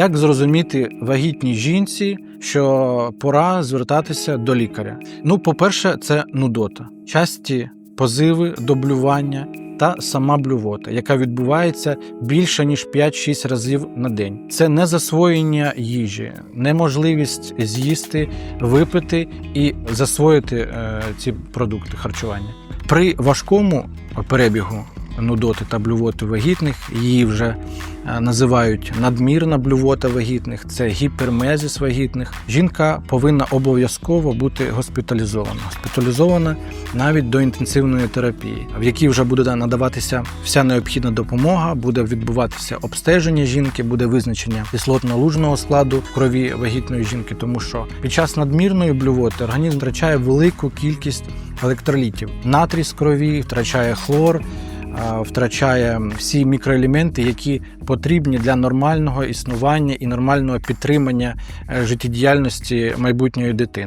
Як зрозуміти вагітній жінці, що пора звертатися до лікаря? Ну, по-перше, це нудота, часті позиви до блювання та сама блювота, яка відбувається більше ніж 5-6 разів на день. Це не засвоєння їжі, неможливість з'їсти, випити і засвоїти е, ці продукти харчування. При важкому перебігу нудоти та блювоти вагітних її вже е, називають надмірна блювота вагітних, це гіпермезіс вагітних. Жінка повинна обов'язково бути госпіталізована. Госпіталізована навіть до інтенсивної терапії, в якій вже буде надаватися вся необхідна допомога, буде відбуватися обстеження жінки, буде визначення кислотно-лужного складу крові вагітної жінки, тому що під час надмірної блювоти організм втрачає велику кількість електролітів. Натрій з крові, втрачає хлор, втрачає всі мікроелементи, які потрібні для нормального існування і нормального підтримання е, життєдіяльності майбутньої дитини.